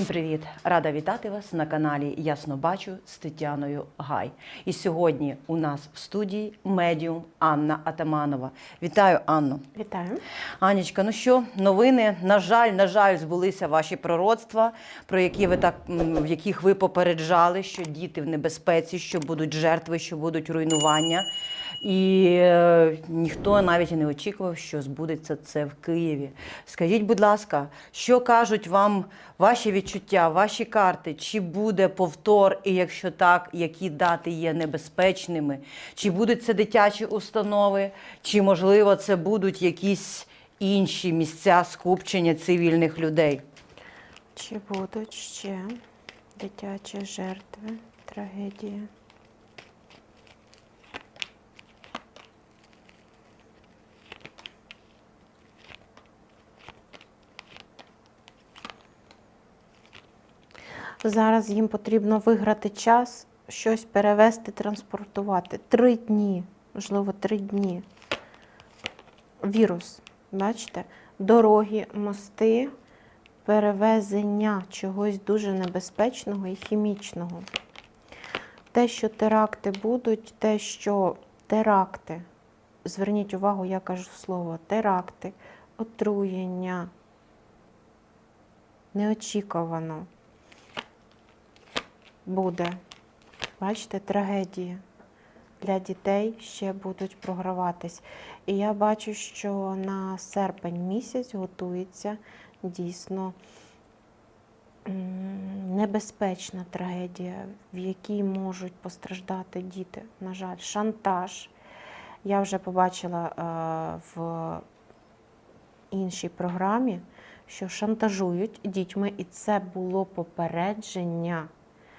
Всім привіт! Рада вітати вас на каналі Ясно Бачу з Тетяною Гай. І сьогодні у нас в студії медіум Анна Атаманова. Вітаю, Анно. Вітаю. Анічка, ну що, новини? На жаль, на жаль, збулися ваші пророцтва, про які ви так в яких ви попереджали, що діти в небезпеці, що будуть жертви, що будуть руйнування. І е, ніхто навіть не очікував, що збудеться це в Києві. Скажіть, будь ласка, що кажуть вам ваші відчуття, ваші карти? Чи буде повтор, і якщо так, які дати є небезпечними? Чи будуть це дитячі установи, чи можливо це будуть якісь інші місця скупчення цивільних людей? Чи будуть ще дитячі жертви, трагедії? Зараз їм потрібно виграти час, щось перевезти, транспортувати. Три дні, можливо, три дні. Вірус, бачите? Дороги, мости, перевезення чогось дуже небезпечного і хімічного. Те, що теракти будуть, те, що теракти, зверніть увагу, я кажу слово теракти, отруєння, неочікувано буде. Бачите, трагедії для дітей ще будуть програватись. І я бачу, що на серпень місяць готується дійсно небезпечна трагедія, в якій можуть постраждати діти. На жаль, шантаж. Я вже побачила е, в іншій програмі, що шантажують дітьми, і це було попередження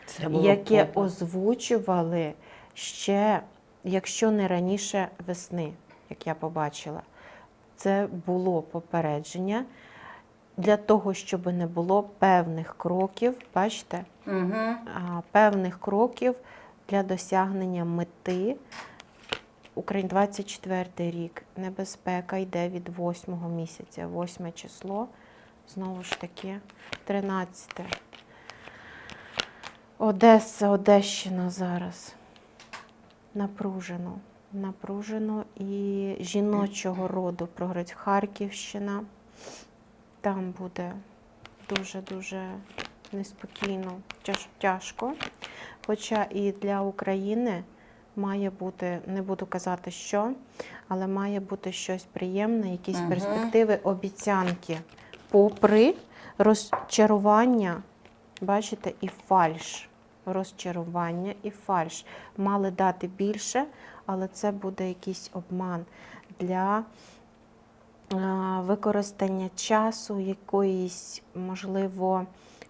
Це було яке попа. озвучували ще, якщо не раніше весни, як я побачила. Це було попередження для того, щоб не було певних кроків, бачите, Угу. певних кроків для досягнення мети. Україн 24 рік. Небезпека йде від 8 місяця, 8 число. Знову ж таки, 13. Одеса, Одещина зараз. Напружено. Напружено і жіночого роду програють Харківщина. Там буде дуже-дуже неспокійно, тяж- тяжко. Хоча і для України має бути, не буду казати що, але має бути щось приємне, якісь Мгм. перспективи, обіцянки. Попри розчарування, бачите, і фальш. Розчарування і фальш. Мали дати більше, але це буде якийсь обман для використання часу, якоїсь, можливо,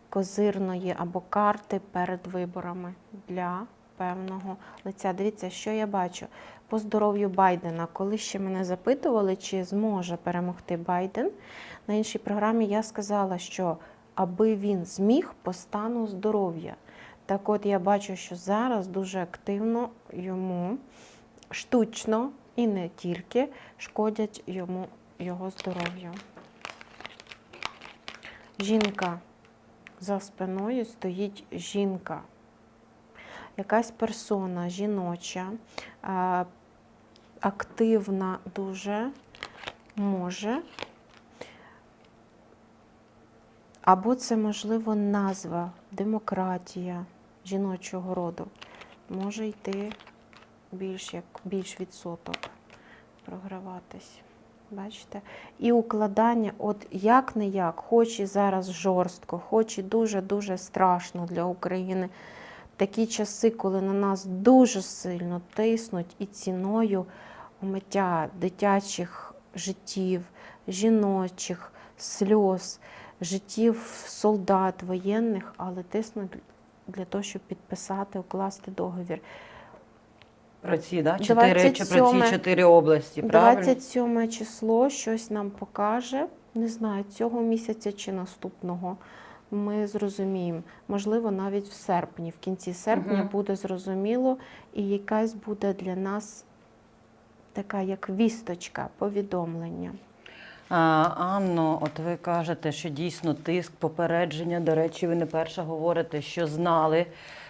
козирної або карти перед виборами для певного лиця. Дивіться, що я бачу по здоров'ю Байдена. Коли ще мене запитували, чи зможе перемогти Байден, на іншій програмі я сказала, що аби він зміг по стану здоров'я. Так от я бачу, що зараз дуже активно йому штучно і не тільки шкодять йому його здоров'ю. Жінка за спиною стоїть жінка. Якась персона жіноча, активна дуже може. Або це, можливо, назва, демократія жіночого роду. Може йти більш як більш відсоток програватись. Бачите? І укладання, от як не як, хоч і зараз жорстко, хоч і дуже-дуже страшно для України. Такі часи, коли на нас дуже сильно тиснуть і ціною умиття дитячих життів, жіночих, сльоз, життів солдат, воєнних, але тиснуть для того, щоб підписати, укласти договір. Про ці, да? Чотири, чи про 27 ці чотири області, правильно? 27 число щось нам покаже. Не знаю, цього місяця чи наступного. Ми зрозуміємо. Можливо, навіть в серпні, в кінці серпня Мгм. буде зрозуміло, і якась буде для нас така як вісточка, повідомлення. Анно, от ви кажете, що дійсно тиск, попередження. До речі, ви не перша говорите, що знали,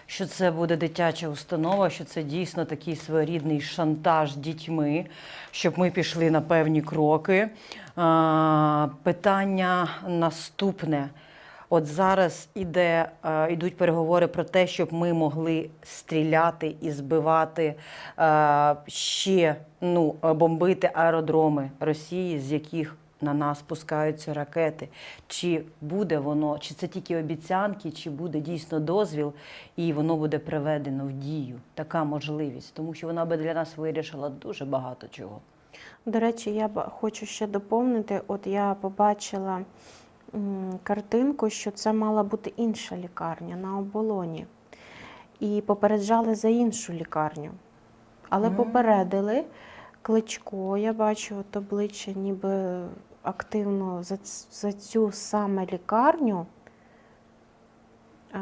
що це буде дитяча установа, що це дійсно такий своєрідний шантаж дітьми, щоб ми пішли на певні кроки. Питання наступне. От зараз іде, йдуть переговори про те, щоб ми могли стріляти і збивати ще ну, бомбити аеродроми Росії, з яких на нас спускаються ракети. Чи буде воно, чи це тільки обіцянки, чи буде дійсно дозвіл, і воно буде приведено в дію. Така можливість, тому що вона би для нас вирішила дуже багато чого. До речі, я б- хочу ще доповнити: от я побачила картинку, що це мала бути інша лікарня на оболоні. І попереджали за іншу лікарню. Але Мгм. попередили кличко, я бачу от обличчя, ніби активно за, за цю саме лікарню.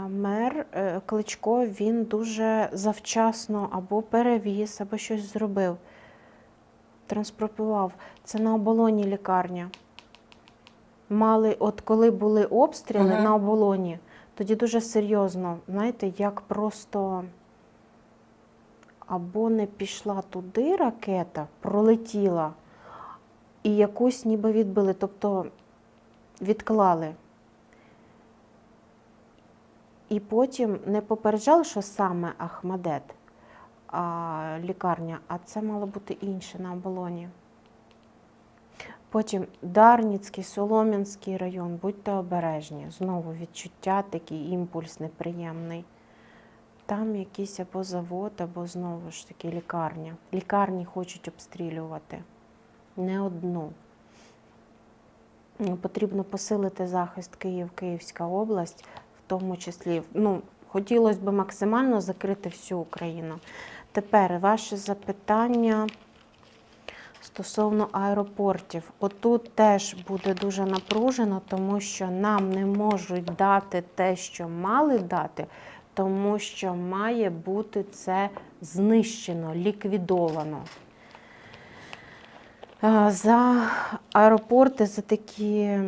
Мер е, Кличко він дуже завчасно або перевіз, або щось зробив транспортував. Це на оболоні лікарня. Мали, от коли були обстріли Ага. на оболоні, тоді дуже серйозно, знаєте, як просто або не пішла туди ракета, пролетіла, і якусь ніби відбили, тобто відклали. І потім не попереджали, що саме Ахмадет, а, лікарня, а це мало бути інше на оболоні. Потім Дарніцький, Солом'янський район, будьте обережні. Знову відчуття, такий імпульс неприємний. Там якийсь або завод, або знову ж таки лікарня. Лікарні хочуть обстрілювати. Не одну. Ну, Потрібно посилити захист Київ, Київська область, в тому числі. Ну, хотілося б максимально закрити всю Україну. Тепер ваше запитання стосовно аеропортів. Отут теж буде дуже напружено, тому що нам не можуть дати те, що мали дати, тому що має бути це знищено, ліквідовано. За аеропорти, за такі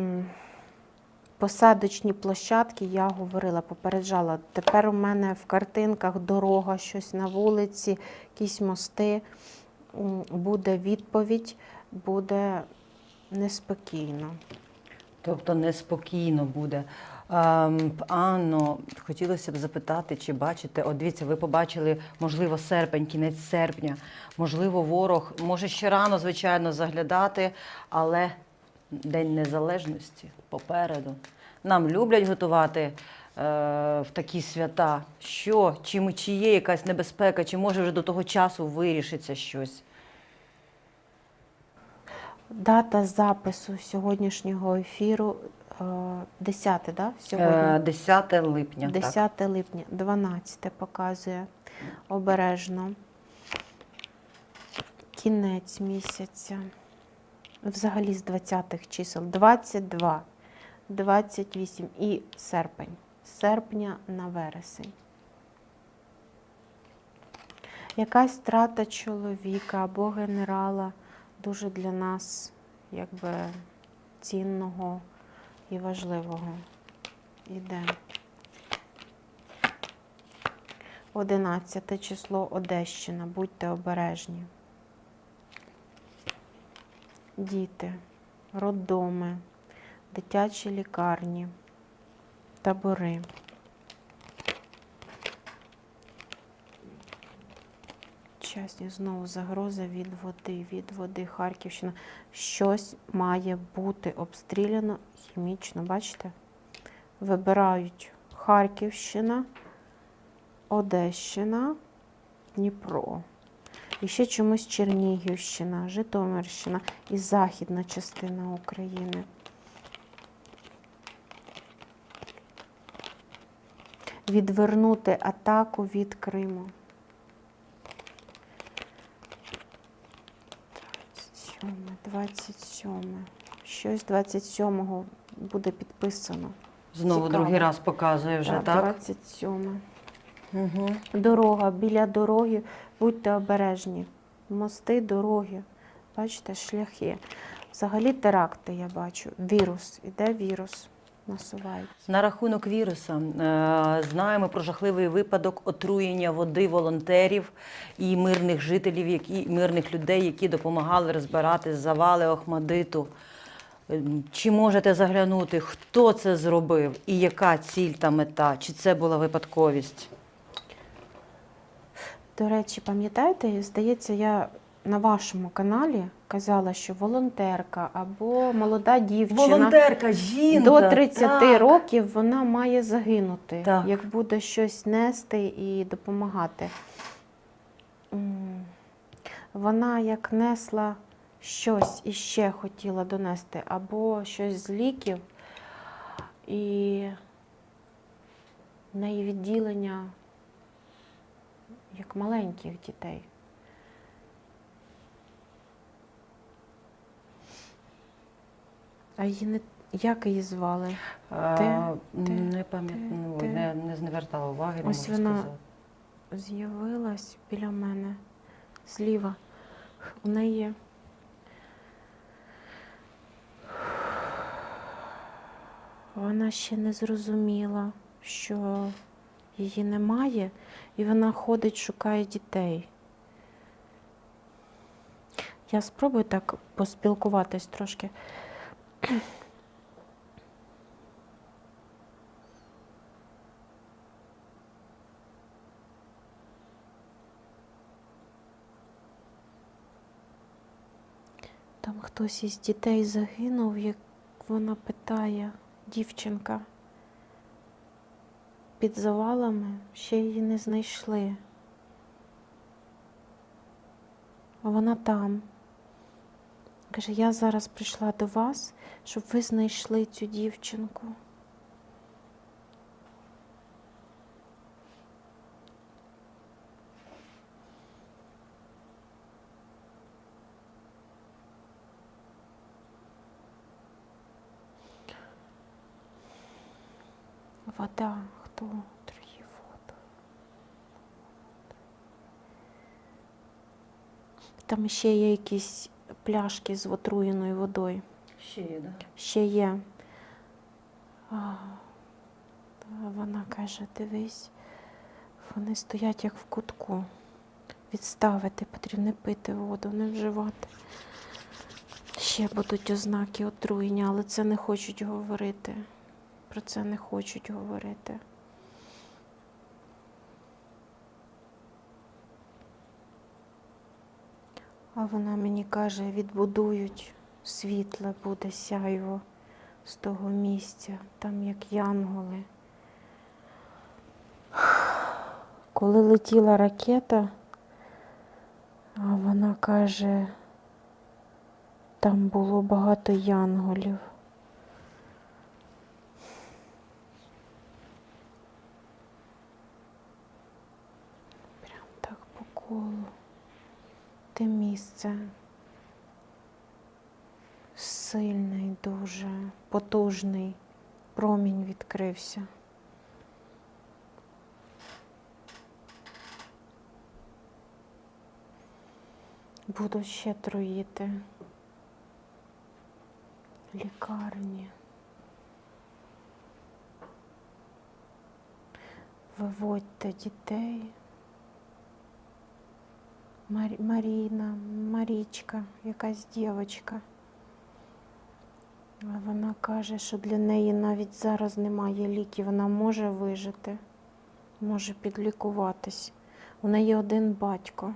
посадочні площадки я говорила, попереджала. Тепер у мене в картинках дорога, щось на вулиці, якісь мости. Буде відповідь, буде неспокійно. Тобто неспокійно буде. Ем, Анно, хотілося б запитати, чи бачите, от дивіться, ви побачили, можливо, серпень, кінець серпня, можливо, ворог може ще рано, звичайно, заглядати, але День Незалежності попереду. Нам люблять готувати е, в такі свята. Що, чи, чи є якась небезпека, чи може вже до того часу вирішиться щось? Дата запису сьогоднішнього ефіру 10, да? Сьогодні? Е, 10 липня. так. 10 липня, 12 показує обережно. Кінець місяця. Взагалі з 20-х чисел. 22, 28 і серпень. Серпня на вересень. Якась страта чоловіка або генерала дуже для нас якби цінного і важливого. Іде. 11 число Одещина. Будьте обережні. Діти, роддоми, дитячі лікарні, табори. Чесні, знову загроза від води, від води, Харківщина. Щось має бути обстріляно хімічно. Бачите? Вибирають Харківщина, Одещина, Дніпро. І ще чомусь Чернігівщина, Житомирщина і західна частина України. Відвернути атаку від Криму. 27, 27. Щось 27-го буде підписано. Знову Цікаво. другий раз показує вже, Так, так? 27. Угу. Дорога, біля дороги, будьте обережні. Мости, дороги. Бачите, шляхи. Взагалі теракти я бачу. Вірус. Іде вірус. Насувається. На рахунок віруса е, знаємо про жахливий випадок отруєння води волонтерів і мирних жителів, які мирних людей, які допомагали розбирати завали Охмадиту. Е, Чи можете заглянути, хто це зробив і яка ціль та мета? Чи це була випадковість? До речі, пам'ятаєте, здається, я на вашому каналі казала, що волонтерка або молода дівчина Волонтерка, жінка до 30 так. років вона має загинути, Так. як буде щось нести і допомагати. Вона як несла щось і ще хотіла донести, або щось з ліків, і неї відділення як маленьких дітей. А її не як її звали? А, Те, те, не пам'ятаю, ну, не, не звертала уваги, не Ось можу вона. сказати. З'явилась біля мене зліва. У неї вона ще не зрозуміла, що її немає, і вона ходить, шукає дітей. Я спробую так поспілкуватись трошки. Там хтось із дітей загинув, як вона питає, дівчинка. Під завалами ще її не знайшли. Вона там. Каже, я зараз прийшла до вас, щоб ви знайшли цю дівчинку. Вода, хто труїв воду? Там ще є якісь пляшки з отруєною водою. Ще є, да? Ще є. Вона каже, дивись, вони стоять як в кутку. Відставити, потрібно пити воду, не вживати. Ще будуть ознаки отруєння, але це не хочуть говорити. Про це не хочуть говорити. А вона мені каже, відбудують світле буде сяйво з того місця, там як янголи. Коли летіла ракета, а вона каже, там було багато янголів. Прям так по колу. Те місце сильний, дуже потужний промінь відкрився. Буду ще труїти. Лікарні. Виводьте дітей. Мар- Маріна, Марічка, якась дівчинка. Вона каже, що для неї навіть зараз немає ліків, вона може вижити, може підлікуватись. У неї один батько.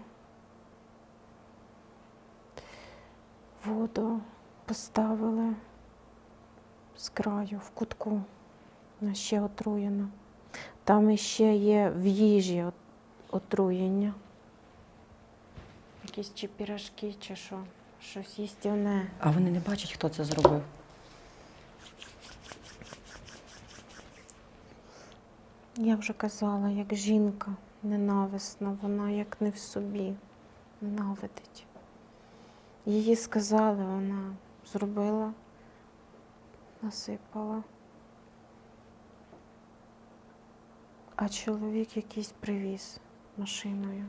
Воду поставили з краю в кутку. Вона ще отруєна. Там іще є в їжі отруєння. Якісь чи пірашки, чи що. Щось їстівне. А вони не бачать, хто це зробив. Я вже казала, як жінка ненависна, вона як не в собі ненавидить. Її сказали, вона зробила, насипала. А чоловік якийсь привіз машиною.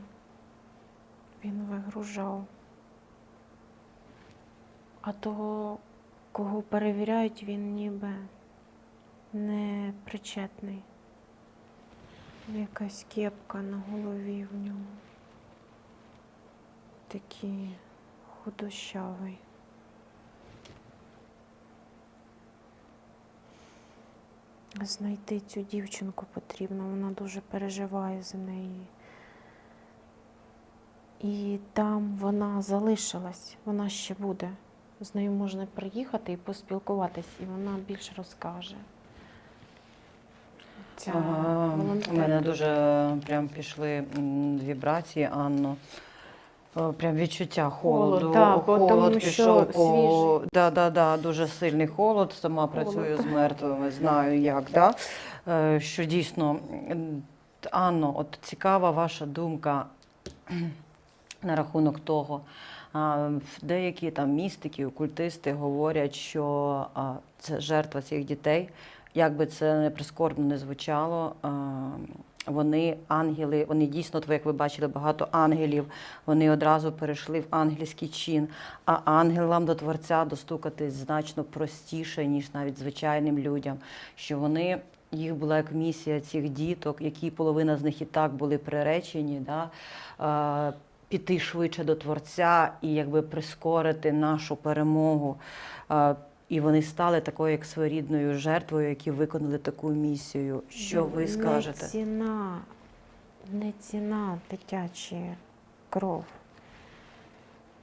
Він вигружав. а того, кого перевіряють, він ніби не причетний. Якась кепка на голові в нього. Такий худощавий. Знайти цю дівчинку потрібно, вона дуже переживає за неї. І там вона залишилась, вона ще буде. З нею можна приїхати і поспілкуватись, і вона більше розкаже. Ця Ага, У мене дуже прям пішли вібрації, Анно. Е, Прям відчуття холоду. Холод, так, холод тому пішов що по да, да, да, дуже сильний холод. Сама Холод. працюю з мертвими, знаю як. Да? Е, Що дійсно, Анно, от цікава ваша думка на рахунок того. Деякі там містики, окультисти говорять, що це жертва цих дітей. Як би це не прискорбно не звучало, вони ангели, вони дійсно, як ви бачили, багато ангелів. Вони одразу перейшли в ангельський чин. А ангелам до Творця достукатись значно простіше, ніж навіть звичайним людям. Що вони їх була як місія цих діток, які половина з них і так були приречені. Да? Піти швидше до Творця і якби прискорити нашу перемогу. І вони стали такою як своєрідною жертвою, які виконали таку місію. Що ви скажете? Не ціна, не ціна дитячі кров.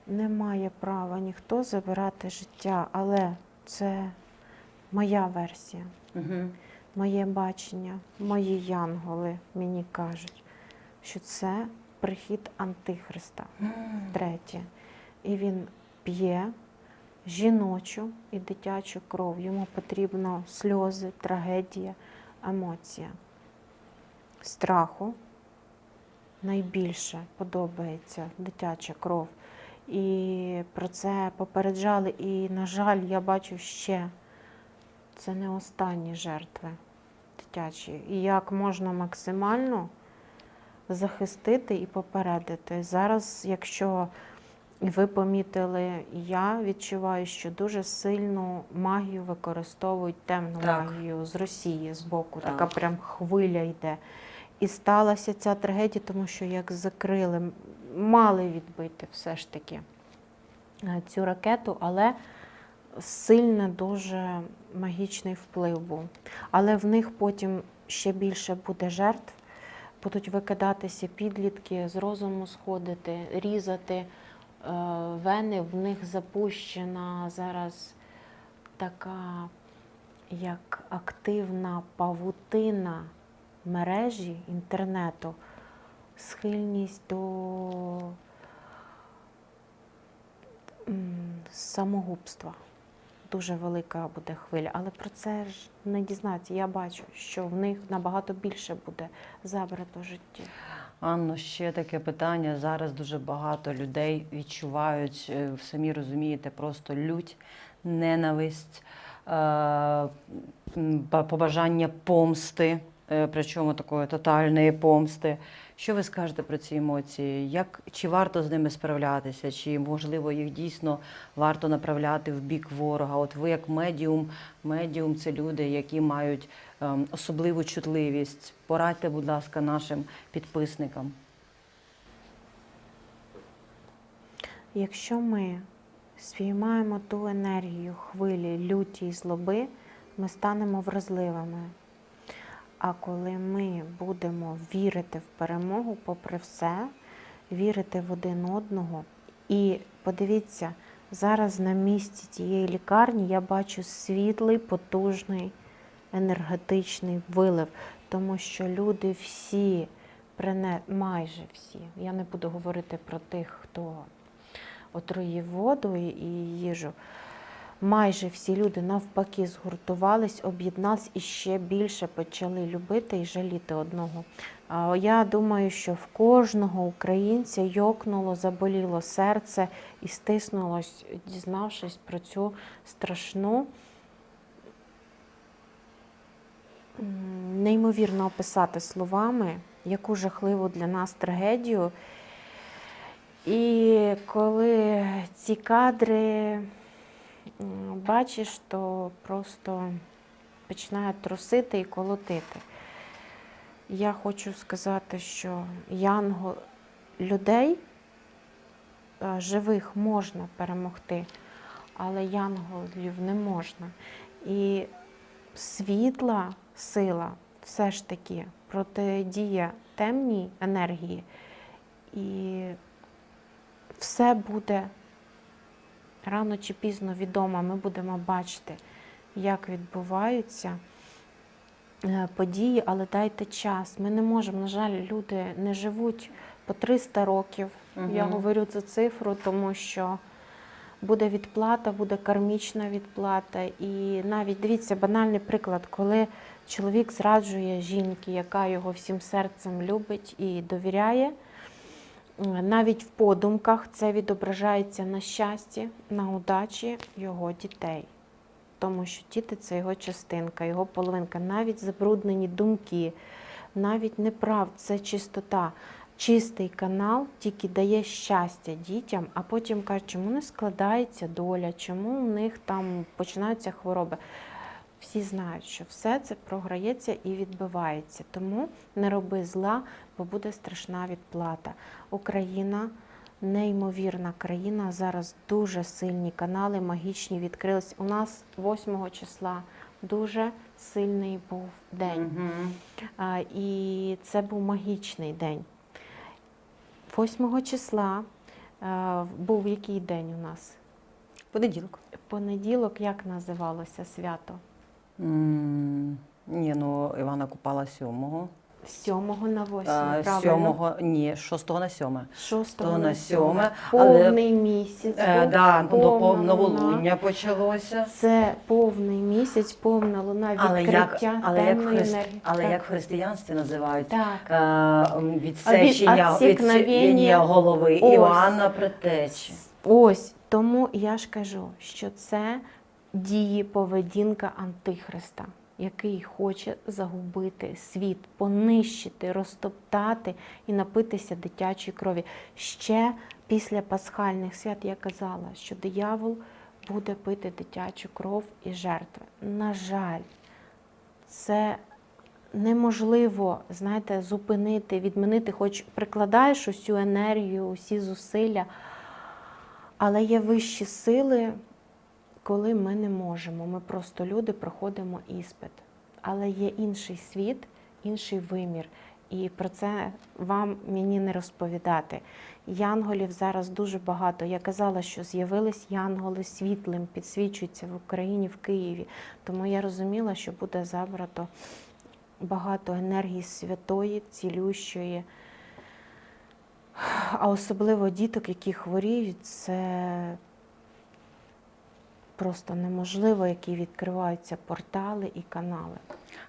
Не має права ніхто забирати життя, але це моя версія, Угу. моє бачення, мої янголи мені кажуть, що це прихід Антихриста. Третє. І він п'є жіночу і дитячу кров. Йому потрібно сльози, трагедія, емоція. Страху найбільше подобається дитяча кров. І про це попереджали. І, на жаль, я бачу ще це не останні жертви дитячі. І як можна максимально захистити і попередити. Зараз, якщо ви помітили, я відчуваю, що дуже сильну магію використовують темну Так. магію з Росії з боку. Так. Така прям хвиля йде. І сталася ця трагедія, тому що як закрили, мали відбити все ж таки е, цю ракету, але сильний дуже магічний вплив був. Але в них потім ще більше буде жертв, будуть викидатися підлітки, з розуму сходити, різати е, вени, в них запущена зараз така як активна павутина мережі інтернету, схильність до самогубства. Дуже велика буде хвиля, але про це ж не дізнатися. Я бачу, що в них набагато більше буде забрато життя. Анно, ще таке питання. Зараз дуже багато людей відчувають, е, самі розумієте, просто лють, ненависть, е, побажання помсти, е, причому такої тотальної помсти. Що ви скажете про ці емоції? Як, чи варто з ними справлятися, чи можливо їх дійсно варто направляти в бік ворога? От ви як медіум, медіум це люди, які мають ем, особливу чутливість. Порадьте, будь ласка, нашим підписникам. Якщо ми спіймаємо ту енергію хвилі люті і злоби, ми станемо вразливими. А коли ми будемо вірити в перемогу, попри все, вірити в один одного, і подивіться, зараз на місці тієї лікарні я бачу світлий, потужний енергетичний вилив, тому що люди всі, майже всі, я не буду говорити про тих, хто отруїв воду і їжу. Майже всі люди навпаки згуртувались, об'єднались і ще більше почали любити і жаліти одного. Я думаю, що в кожного українця йокнуло, заболіло серце і стиснулось, дізнавшись про цю страшну, неймовірно описати словами, яку жахливу для нас трагедію. І коли ці кадри бачиш, то просто починає трусити і колотити. Я хочу сказати, що янгол людей е, живих можна перемогти, але янголів не можна. І світла сила все ж таки протидіє темній енергії, і все буде рано чи пізно відомо. Ми будемо бачити, як відбуваються е, події, але дайте час. Ми не можемо, на жаль, люди не живуть по 300 років. Я говорю цю цифру, тому що буде відплата, буде кармічна відплата. І навіть дивіться, банальний приклад, коли чоловік зраджує жінки, яка його всім серцем любить і довіряє. Навіть в подумках це відображається на щасті, на удачі його дітей. Тому що діти це його частинка, його половинка, навіть забруднені думки, навіть неправд, це чистота. Чистий канал тільки дає щастя дітям, а потім каже, чому не складається доля, чому у них там починаються хвороби. Всі знають, що все це програється і відбивається. Тому не роби зла, бо буде страшна відплата. Україна неймовірна країна. Зараз дуже сильні канали, магічні відкрились. У нас 8 числа дуже сильний був день. Мгм. А, І це був магічний день. 8 числа е, був який день у нас? Понеділок. Понеділок, як називалося свято? М, Ні, ну Івана купала сьомого. З 7 на 8, А, правильно? Сьомого, ні, з шостого на сьоме. 6 то на на 7. сьоме, але- Повний місяць. Е, да, до повна пов- луна. почалося. Це повний місяць, повна луна, Але відкриття як, але, як в темної христ... енергії. але Так. як в християнстві називають Так. е, м, відсечення, відсікновення. відсікновення голови Ось. Іоанна Предтечі. Ось тому я ж кажу, що це дії поведінка Антихриста, який хоче загубити світ, понищити, розтоптати і напитися дитячої крові. Ще після пасхальних свят я казала, що диявол буде пити дитячу кров і жертви. На жаль, це неможливо, знаєте, зупинити, відмінити, хоч прикладаєш усю енергію, усі зусилля. Але є вищі сили, коли ми не можемо. Ми просто люди проходимо іспит. Але є інший світ, інший вимір. І про це вам мені не розповідати. Янголів зараз дуже багато. Я казала, що з'явились янголи світлим, підсвічуються в Україні, в Києві. Тому я розуміла, що буде забрато багато енергії святої, цілющої. А особливо діток, які хворіють, це просто неможливо, які відкриваються портали і канали.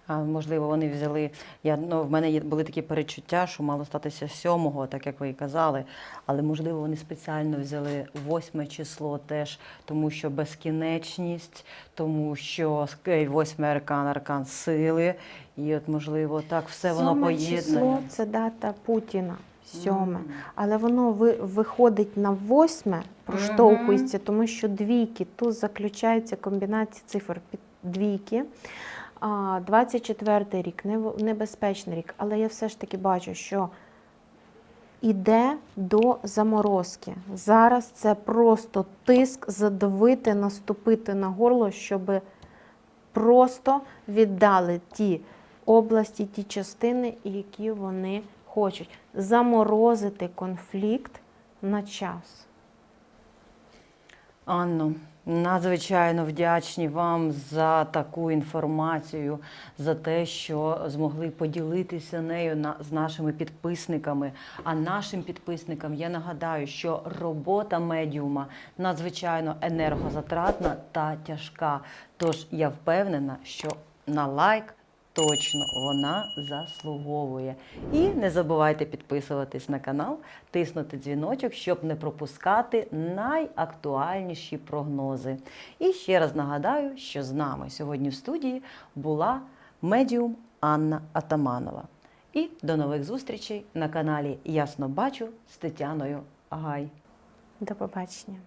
А можливо, вони взяли. Я ну в мене є були такі перечуття, що мало статися сьомого, так як ви і казали. Але можливо, вони спеціально взяли восьме число теж, тому що безкінечність, тому що восьмий аркан, аркан сили. І от можливо, так все воно число це дата Путіна. Сьоме. Але воно ви, виходить на восьме, проштовхується, тому що двійки, тут заключається комбінація цифр під двійки. А, 24 рік, небезпечний рік, але я все ж таки бачу, що іде до заморозки. Зараз це просто тиск, задавити, наступити на горло, щоб просто віддали ті області, ті частини, які вони хочуть. Заморозити конфлікт на час. Анно, надзвичайно вдячні вам за таку інформацію, за те, що змогли поділитися нею на, з нашими підписниками. А нашим підписникам я нагадаю, що робота медіума надзвичайно енергозатратна та тяжка. Тож я впевнена, що на лайк. Точно вона заслуговує. І не забувайте підписуватись на канал, тиснути дзвіночок, щоб не пропускати найактуальніші прогнози. І ще раз нагадаю, що з нами сьогодні в студії була медіум Анна Атаманова. І до нових зустрічей на каналі Ясно Бачу з Тетяною Гай. До побачення.